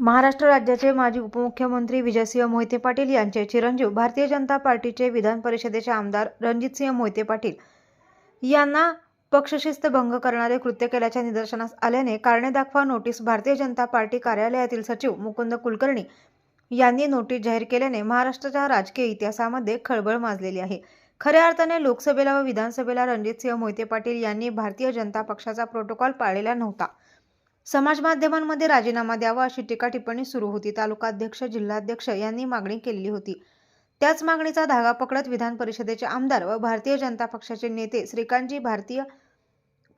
महाराष्ट्र राज्याचे माजी उपमुख्यमंत्री विजयसिंह मोहिते पाटील यांचे चिरंजीव भारतीय जनता पार्टीचे विधान परिषदेचे आमदार रणजितसिंह मोहिते पाटील यांना पक्षशिस्त भंग करणारे कृत्य केल्याच्या निदर्शनास आल्याने कारणे दाखवा नोटीस भारतीय जनता पार्टी कार्यालयातील सचिव मुकुंद कुलकर्णी यांनी नोटीस जाहीर केल्याने महाराष्ट्राच्या राजकीय इतिहासामध्ये खळबळ माजलेली आहे. खऱ्या अर्थाने लोकसभेला व विधानसभेला रणजितसिंह मोहिते पाटील यांनी भारतीय जनता पक्षाचा प्रोटोकॉल पाळलेला नव्हता. समाज माध्यमांमध्ये राजीनामा द्यावा अशी टीका टिप्पणी सुरू होती. तालुकाध्यक्ष जिल्हाध्यक्ष यांनी मागणी केलेली होती. त्याच मागणीचा धागा पकडत विधान परिषदेचे आमदार व भारतीय जनता पक्षाचे नेते श्रीकांतजी भारतीय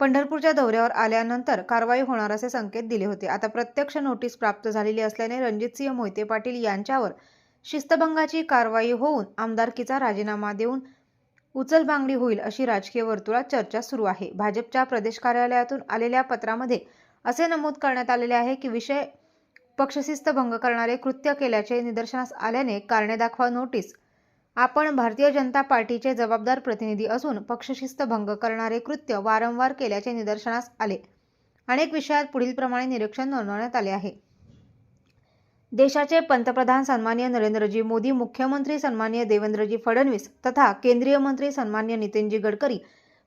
पंढरपूरच्या दौऱ्यावर आल्यानंतर कारवाई होणार असे संकेत दिले होते. आता प्रत्यक्ष नोटीस प्राप्त झालेली असल्याने रणजितसिंह मोहिते पाटील यांच्यावर शिस्तभंगाची कारवाई होऊन आमदारकीचा राजीनामा देऊन उचलबांगडी होईल अशी राजकीय वर्तुळात चर्चा सुरू आहे. भाजपच्या प्रदेश कार्यालयातून आलेल्या पत्रामध्ये असे नमूद करण्यात आलेले आहे की विषय पक्षशिस्त भंग करणारे कृत्य केल्याचे निदर्शनास आल्याने कारणे दाखवा नोटीस. आपण भारतीय जनता पार्टीचे जबाबदार प्रतिनिधी असून पक्षशिस्त भंग करणारे कृत्य वारंवार केल्याचे निदर्शनास आले. अनेक विषयात पुढीलप्रमाणे निरीक्षण नोंदवण्यात आले आहे. देशाचे पंतप्रधान सन्मान्य नरेंद्रजी मोदी मुख्यमंत्री सन्मान्य देवेंद्रजी फडणवीस तथा केंद्रीय मंत्री सन्मान्य नितीनजी गडकरी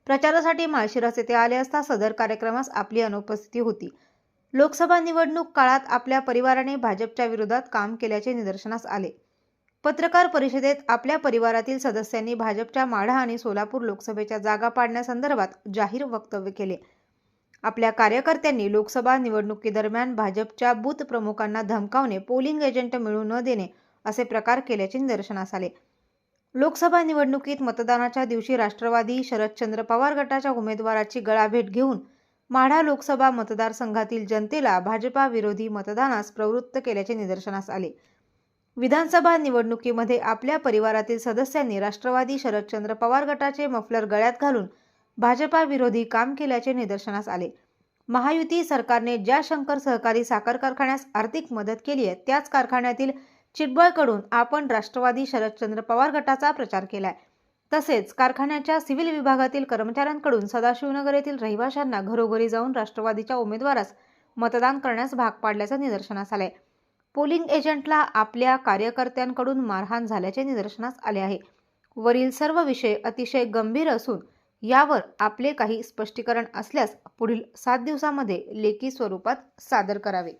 प्रचारासाठी माळशिरस येथे आले असता सदर कार्यक्रमास आपली अनुपस्थिती होती. लोकसभा निवडणूक काळात आपल्या परिवाराने भाजपच्या विरोधात काम केल्याचे निदर्शनास आले. पत्रकार परिषदेत आपल्या परिवारातील सदस्यांनी भाजपच्या माढा आणि सोलापूर लोकसभेच्या जागा पाडण्यासंदर्भात जाहीर वक्तव्य केले. आपल्या कार्यकर्त्यांनी लोकसभा निवडणुकीदरम्यान भाजपच्या बूथ प्रमुखांना धमकावणे पोलिंग एजंट मिळू न देणे असे प्रकार केल्याचे निदर्शनास आले. लोकसभा निवडणुकीत मतदानाच्या दिवशी राष्ट्रवादी शरदचंद्र पवार गटाच्या उमेदवाराची गळाभेट घेऊन माढा लोकसभा मतदारसंघातील जनतेला भाजपा विरोधी मतदानास प्रवृत्त केल्याचे निदर्शनास आले. विधानसभा निवडणुकीमध्ये आपल्या परिवारातील सदस्यांनी राष्ट्रवादी शरदचंद्र पवार गटाचे मफलर गळ्यात घालून भाजपा विरोधी काम केल्याचे निदर्शनास आले. महायुती सरकारने ज्या शंकर सहकारी साखर कारखान्यास आर्थिक मदत केली आहे त्याच कारखान्यातील चिटबळकडून आपण राष्ट्रवादी शरदचंद्र पवार गटाचा प्रचार केलाय. तसेच कारखान्याच्या सिव्हिल विभागातील कर्मचाऱ्यांकडून सदाशिवनगर येथील रहिवाशांना घरोघरी जाऊन राष्ट्रवादीच्या उमेदवारास मतदान करण्यास भाग पाडल्याचं निदर्शनास आलंय. पोलिंग एजंटला आपल्या कार्यकर्त्यांकडून मारहाण झाल्याचे निदर्शनास आले आहे. वरील सर्व विषय अतिशय गंभीर असून यावर आपले काही स्पष्टीकरण असल्यास पुढील सात दिवसामध्ये लेखी स्वरूपात सादर करावे.